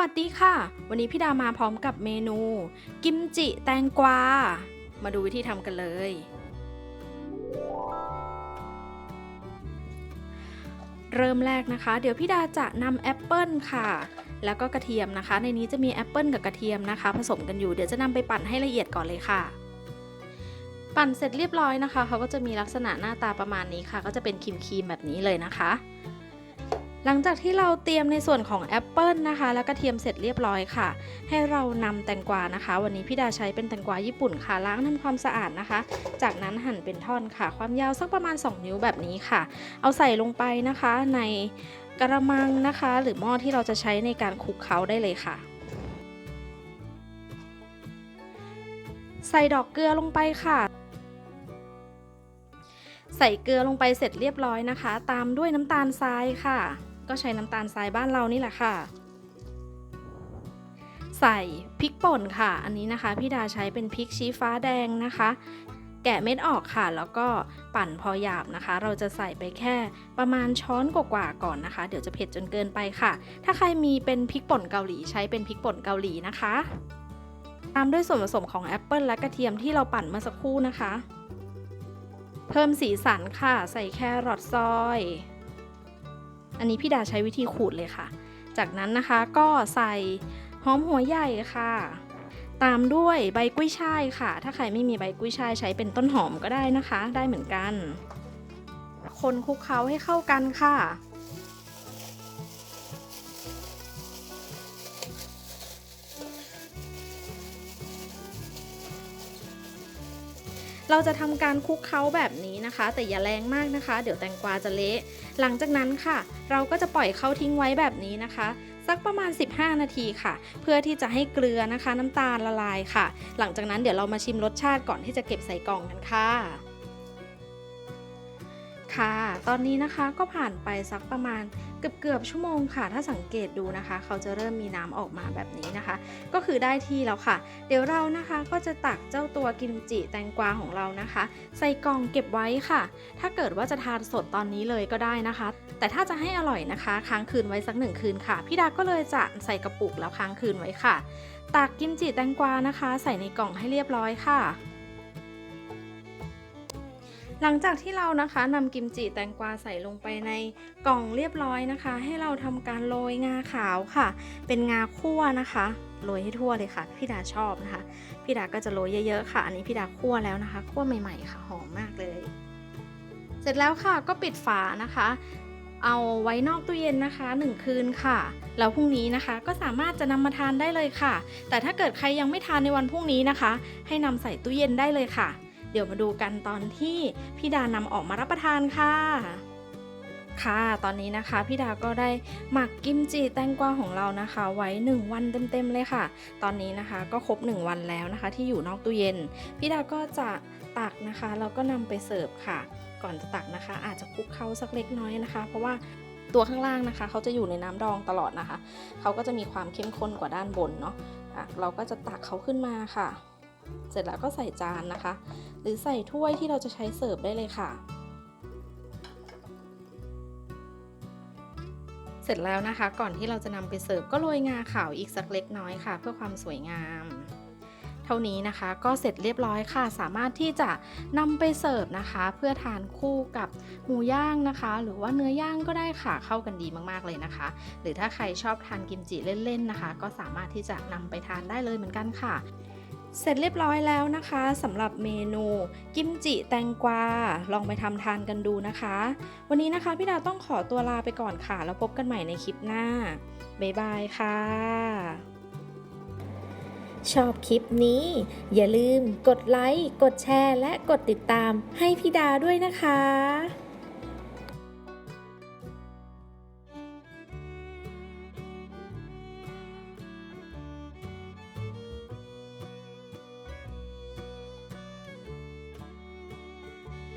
วัสดีค่ะ วันนี้พี่ดามาพร้อมกับเมนู กิมจิแตงกวา มาดูวิธีทำกันเลย เริ่มแรกนะคะ เดี๋ยวพี่ดาจะนำแอปเปิลค่ะ แล้วก็กระเทียมนะคะ ในนี้จะมีแอปเปิลกับกระเทียมนะคะ ผสมกันอยู่เดี๋ยวจะนำไปปั่นให้ละเอียดก่อนเลยค่ะ ปั่นเสร็จเรียบร้อยนะคะเขาก็จะมีลักษณะหน้าตาประมาณนี้ค่ะ ก็จะเป็นครีมๆแบบนี้เลยนะคะ หลังจากที่เราเตรียมในส่วนของแอปเปิลนะคะ แล้วกระเทียมเสร็จเรียบร้อยค่ะ ให้เรานำแตงกวานะคะ วันนี้พี่ดาใช้เป็นแตงกวาญี่ปุ่นค่ะ ล้างทำความสะอาดนะคะ จากนั้นหั่นเป็นท่อนค่ะ ความยาวสักประมาณ 2 นิ้วแบบนี้ค่ะ เอาใส่ลงไปนะคะในกระมังนะคะ หรือหม้อที่เราจะใช้ในการคลุกเคล้าได้เลยค่ะใส่ดอกเกลือลงไปค่ะ ใส่เกลือลงไปเสร็จเรียบร้อยนะคะ ตามด้วยน้ำตาลทรายค่ะ ก็ใช้น้ำตาลทรายบ้านเรานี่แหละค่ะ ใส่พริกป่นค่ะ อันนี้นะคะพี่ดาใช้เป็นพริกชี้ฟ้าแดงนะคะ แกะเม็ดออกค่ะ แล้วก็ปั่นพอหยาบนะคะ เราจะใส่ไปแค่ประมาณช้อนกว่าๆก่อนนะคะ เดี๋ยวจะเผ็ดจนเกินไปค่ะ ถ้าใครมีเป็นพริกป่นเกาหลีใช้เป็นพริกป่นเกาหลีนะคะ ตามด้วยส่วนผสมของแอปเปิลและกระเทียมที่เราปั่นเมื่อสักครู่นะคะ เพิ่มสีสันค่ะ ใส่แครอทซอย อันนี้พี่ดาใช้วิธีขูดเลยค่ะ จากนั้นนะคะก็ใส่หอมหัวใหญ่ค่ะ ตามด้วยใบกุ้ยช่ายค่ะ ถ้าใครไม่มีใบกุ้ยช่ายใช้เป็นต้นหอมก็ได้นะคะ ได้เหมือนกัน คนคลุกเคล้าให้เข้ากันค่ะ เราจะทำการคลุกเคล้าแบบนี้นะคะ แต่อย่าแรงมากนะคะ เดี๋ยวแตงกวาจะเละ หลังจากนั้นค่ะ เราก็จะปล่อยเขาทิ้งไว้แบบนี้นะคะสักประมาณ 15 นาทีค่ะ เพื่อที่จะให้เกลือนะคะ น้ำตาลละลายค่ะ หลังจากนั้นเดี๋ยวเรามาชิมรสชาติก่อนที่จะเก็บใส่กล่องกันค่ะ ค่ะ ตอนนี้นะคะก็ผ่านไปสักประมาณเกือบเกือบชั่วโมงค่ะ ถ้าสังเกตดูนะคะ เขาจะเริ่มมีน้ำออกมาแบบนี้นะคะ ก็คือได้ที่แล้วค่ะ เดี๋ยวเรานะคะก็จะตักเจ้าตัวกิมจิแตงกวาของเรานะคะ ใส่กล่องเก็บไว้ค่ะ ถ้าเกิดว่าจะทานสดตอนนี้เลยก็ได้นะคะ แต่ถ้าจะให้อร่อยนะคะ ค้างคืนไว้สักหนึ่งคืนค่ะ พี่ดาก็เลยจะใส่กระปุกแล้วค้างคืนไว้ค่ะ ตักกิมจิแตงกวานะคะ ใส่ในกล่องให้เรียบร้อยค่ะ หลังจากที่เรานะคะนำกิมจิแตงกวาใส่ลงไปในกล่องเรียบร้อยนะคะ ให้เราทำการโรยงาขาวค่ะ เป็นงาคั่วนะคะโรยให้ทั่วเลยค่ะพี่ดาชอบนะคะพี่ดาก็จะโรยเยอะๆค่ะ อันนี้พี่ดาคั่วแล้วนะคะคั่วใหม่ๆค่ะหอมมากเลย เสร็จแล้วค่ะก็ปิดฝานะคะ เอาไว้นอกตู้เย็นนะคะ 1 คืนค่ะแล้วพรุ่งนี้นะคะก็สามารถจะนำมาทานได้เลยค่ะ แต่ถ้าเกิดใครยังไม่ทานในวันพรุ่งนี้นะคะ ให้นำใส่ตู้เย็นได้เลยค่ะ เดี๋ยวมาดูกันตอนที่พี่ดานำออกมารับประทานค่ะ ค่ะ ตอนนี้นะคะพี่ดาก็ได้หมักกิมจิแตงกวาของเรานะคะ ไว้ 1 วันเต็มๆเลยค่ะ ตอนนี้นะคะก็ครบ 1 วันแล้วนะคะ ที่อยู่นอกตู้เย็น พี่ดาก็จะตักนะคะแล้วก็นำไปเสิร์ฟค่ะ ก่อนจะตักนะคะ อาจจะคลุกเคล้าสักเล็กน้อยนะคะ เพราะว่าตัวข้างล่างนะคะ เขาจะอยู่ในน้ำดองตลอดนะคะ เขาก็จะมีความเข้มข้นกว่าด้านบนเนาะะเราก็จะตักเขาขึ้นมาค่ะ เสร็จแล้วก็ใส่จานนะคะ หรือใส่ถ้วยที่เราจะใช้เสิร์ฟได้เลยค่ะ เสร็จแล้วนะคะ ก่อนที่เราจะนำไปเสิร์ฟก็โรยงาขาวอีกสักเล็กน้อยค่ะ เพื่อความสวยงามเท่านี้นะคะก็เสร็จเรียบร้อยค่ะ สามารถที่จะนำไปเสิร์ฟนะคะ เพื่อทานคู่กับหมูย่างนะคะ หรือว่าเนื้อย่างก็ได้ค่ะเข้ากันดีมากๆเลยนะคะ หรือถ้าใครชอบทานกิมจิเล่นๆนะคะ ก็สามารถที่จะนำไปทานได้เลยเหมือนกันค่ะ เสร็จเรียบร้อยแล้วนะคะสำหรับเมนูกิมจิแตงกวาลองไปทำทานกันดูนะคะ วันนี้นะคะพี่ดาต้องขอตัวลาไปก่อนค่ะ แล้วพบกันใหม่ในคลิปหน้า บ๊ายบายค่ะ ชอบคลิปนี้ อย่าลืมกดไลค์ กดแชร์ และกดติดตามให้พี่ดาด้วยนะคะ